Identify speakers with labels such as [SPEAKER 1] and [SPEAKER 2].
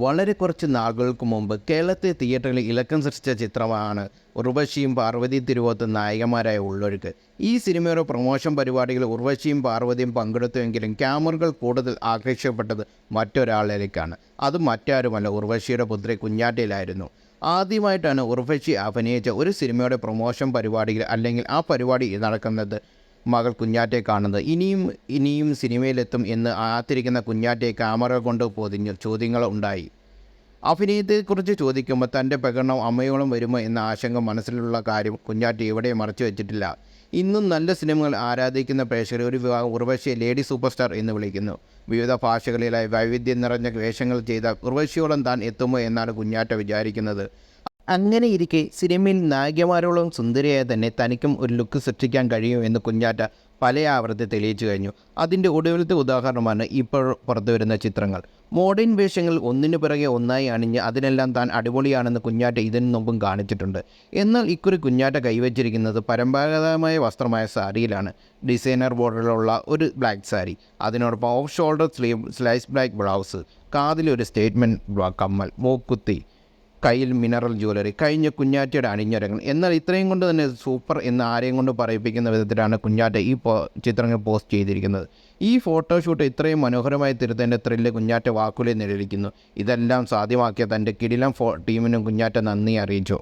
[SPEAKER 1] വളരെ കുറച്ച് നാളുകൾക്ക് മുമ്പ് കേരളത്തെ തിയേറ്ററിൽ ഇലക്കം സൃഷ്ടിച്ച ചിത്രമാണ് ഉർവശിയും പാർവതി തിരുവോത്ത് നായികമാരായ ഉള്ളൊഴുക്ക് ഈ സിനിമയുടെ പ്രൊമോഷൻ പരിപാടിയിൽ ഉർവശിയും പാർവതിയും പങ്കെടുത്തുവെങ്കിലും ക്യാമറകൾ കൂടുതൽ ആകർഷിക്കപ്പെട്ടത് മറ്റൊരാളിലേക്കാണ്. അത് മറ്റാരുമല്ല ഉർവശിയുടെ പുത്രി കുഞ്ഞാറ്റയിലായിരുന്നു ആദ്യമായിട്ടാണ് ഉർവശി അഭിനയിച്ച ഒരു സിനിമയുടെ പ്രൊമോഷൻ പരിപാടിയിൽ അല്ലെങ്കിൽ ആ പരിപാടി നടക്കുന്നത് മകൾ കുഞ്ഞാറ്റയെ കാണുന്നത്. ഇനിയും ഇനിയും സിനിമയിലെത്തും എന്ന് ആത്തിരിക്കുന്ന കുഞ്ഞാറ്റയെ ക്യാമറ കൊണ്ട് പൊതിഞ്ഞു ചോദ്യങ്ങൾ ഉണ്ടായി. അഭിനയത്തെക്കുറിച്ച് ചോദിക്കുമ്പോൾ തന്റെ പ്രകടനം അമ്മയോളം വരുമോ എന്ന ആശങ്ക മനസ്സിലുള്ള കാര്യം കുഞ്ഞാറ്റ ഇവിടെ മറച്ചു വെച്ചിട്ടില്ല. ഇന്നും നല്ല സിനിമകൾ ആരാധിക്കുന്ന പ്രേക്ഷകരെ ഒരു വിഭാഗം ഉർവശിയെ ലേഡി സൂപ്പർ സ്റ്റാർ എന്ന് വിളിക്കുന്നു. വിവിധ ഭാഷകളിലായി വൈവിധ്യം നിറഞ്ഞ വേഷങ്ങൾ ചെയ്ത ഉർവശിയോളം താൻ എത്തുമോ എന്നാണ് കുഞ്ഞാറ്റ വിചാരിക്കുന്നത്. അങ്ങനെ ഇരിക്കെ സിനിമയിൽ നായികമാരോളം സുന്ദരിയായ തന്നെ തനിക്കും ഒരു ലുക്ക് സൃഷ്ടിക്കാൻ കഴിയും എന്ന് കുഞ്ഞാറ്റ പല ആവർത്തി തെളിയിച്ചു കഴിഞ്ഞു. അതിന്റെ ഒടുവിലത്തെ ഉദാഹരണമാണ് ഇപ്പോൾ പുറത്തുവരുന്ന ചിത്രങ്ങൾ. മോഡേൺ വേഷങ്ങൾ ഒന്നിനു പിറകെ ഒന്നായി അണിഞ്ഞ് അതിനെല്ലാം താൻ അടിപൊളിയാണെന്ന് കുഞ്ഞാറ്റ ഇതിനു മുമ്പും കാണിച്ചിട്ടുണ്ട്. എന്നാൽ ഇക്കുറി കുഞ്ഞാറ്റ കൈവച്ചിരിക്കുന്നത് പരമ്പരാഗതമായ വസ്ത്രമായ സാരിയിലാണ്. ഡിസൈനർ ബോർഡറിലുള്ള ഒരു ബ്ലാക്ക് സാരി അതിനോടൊപ്പം off shoulder sleeve slice black blouse കാതിലൊരു statement കമ്മൽ മൂക്കുത്തി കയ്യിൽ മിനറൽ ജ്വല്ലറി കഴിഞ്ഞ കുഞ്ഞാറ്റയുടെ അണിഞ്ഞരങ്ങൾ എന്നാൽ ഇത്രയും കൊണ്ട് തന്നെ സൂപ്പർ എന്ന് ആരെയും കൊണ്ട് പറയിപ്പിക്കുന്ന വിധത്തിലാണ് കുഞ്ഞാറ്റ ഈ ചിത്രങ്ങൾ പോസ്റ്റ് ചെയ്തിരിക്കുന്നത്. ഈ ഫോട്ടോഷൂട്ട് ഇത്രയും മനോഹരമായി തീർത്തതിന്റെ ത്രില്ല് കുഞ്ഞാറ്റ വാക്കുകളിൽ നിഴലിക്കുന്നു ഇതെല്ലാം സാധ്യമാക്കിയ തന്റെ കിടിലം ഫോ ടീമിനും കുഞ്ഞാറ്റ നന്ദി അറിയിച്ചു.